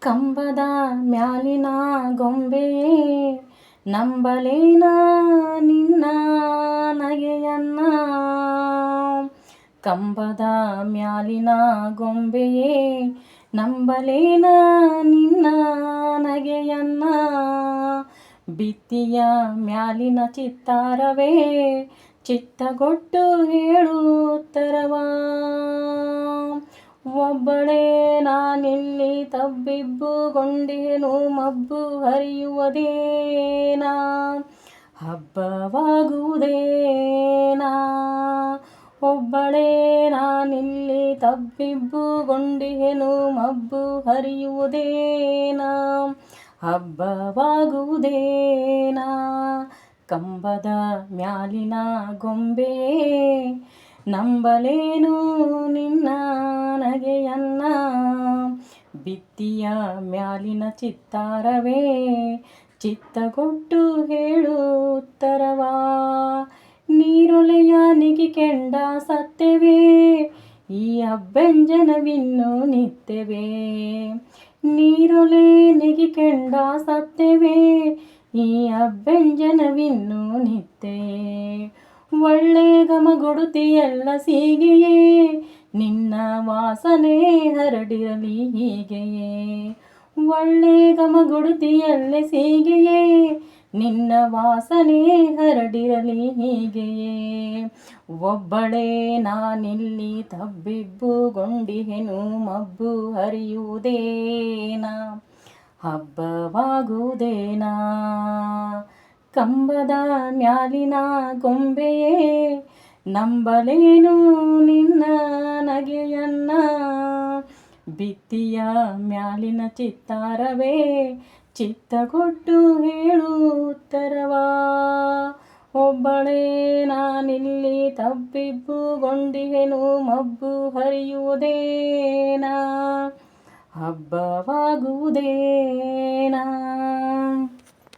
ಕಂಬದ ಮ್ಯಾಲಿನ ಗೊಂಬೆಯೇ ನಂಬಲೇನ ನಿನ್ನ ನಗೆಯನ್ನ? ಕಂಬದ ಮ್ಯಾಲಿನ ಗೊಂಬೆಯೇ, ನಂಬಲೇನ ನಿನ್ನ ನಗೆಯನ್ನ? ಬಿತ್ತಿಯ ಮ್ಯಾಲಿನ ಚಿತ್ತಾರವೇ, ಚಿತ್ತಗೊಟ್ಟು ಹೇಳುತ್ತರವಾ? ಒಬ್ಬಳೇ ನಾನಿಲ್ಲಿ ತಬ್ಬಿಬ್ಬುಗೊಂಡೇನು, ಮಬ್ಬು ಹರಿಯುವುದೇನಾ? ಹಬ್ಬವಾಗುವುದೇನಾ? ಒಬ್ಬಳೇ ನಾನಿಲ್ಲಿ ತಬ್ಬಿಬ್ಬುಗೊಂಡೇನು, ಮಬ್ಬು ಹರಿಯುವುದೇನಾ? ಹಬ್ಬವಾಗುವುದೇನಾ? ಕಂಬದ ಮ್ಯಾಲಿನ ಗೊಂಬೆ ನಂಬಲೇನು ನಿನ್ನ ನಗೆಯನ್ನ? ಬಿತ್ತಿಯ ಮ್ಯಾಲಿನ ಚಿತ್ತಾರವೇ. ಚಿತ್ತಗೊಟ್ಟು ಹೇಳುತ್ತರವಾ ನೀರೊಲೆಯ ನಿಗಿಕೆಂಡ ಸತ್ಯವೇ. ಈ ಅಭ್ಯಂಜನವಿನ್ನು ನಿತ್ಯವೇ. ನೀರೊಲೆ ನೆಗಿಕೆಂಡ ಸತ್ಯವೇ. ಈ ಅಭ್ಯಂಜನವಿನ್ನು ನಿತ್ತೆ ಒಳ್ಳೆ ಘಮಗೊಡುತಿಯಲ್ಲ ಸೀಗೆಯೇ. ನಿನ್ನ ವಾಸನೆ ಹರಡಿರಲಿ ಹೀಗೆಯೇ. ಒಳ್ಳೆ ಗಮಗುಡುತಿಯಲ್ಲಿ ಸೀಗೆಯೇ. ನಿನ್ನ ವಾಸನೆ ಹರಡಿರಲಿ ಹೀಗೆಯೇ. ಒಬ್ಬಳೇ ನಾನಿಲ್ಲಿ ತಬ್ಬಿಬ್ಬುಗೊಂಡಿಹೆನು, ಮಬ್ಬು ಹರಿಯುವುದೇನಾ? ಹಬ್ಬವಾಗುವುದೇನಾ? ಕಂಬದ ಮ್ಯಾಲಿನ ಗೊಂಬೆಯೇ, ನಂಬಲೇನು ನಿನ್ನ ನಗೆಯನ್ನ ಬಿತ್ತಿಯ ಮ್ಯಾಲಿನ ಚಿತ್ತಾರವೇ? ಚಿತ್ತ ಕೊಟ್ಟು ಹೇಳು ಉತ್ತರವಾ? ಒಬ್ಬಳೇ ನಾನಿಲ್ಲಿ ತಬ್ಬಿಬ್ಬುಗೊಂಡಿಹೆನು ಮಬ್ಬು ಹರಿಯುವುದೇನಾ? ಹಬ್ಬವಾಗುವುದೇನಾ?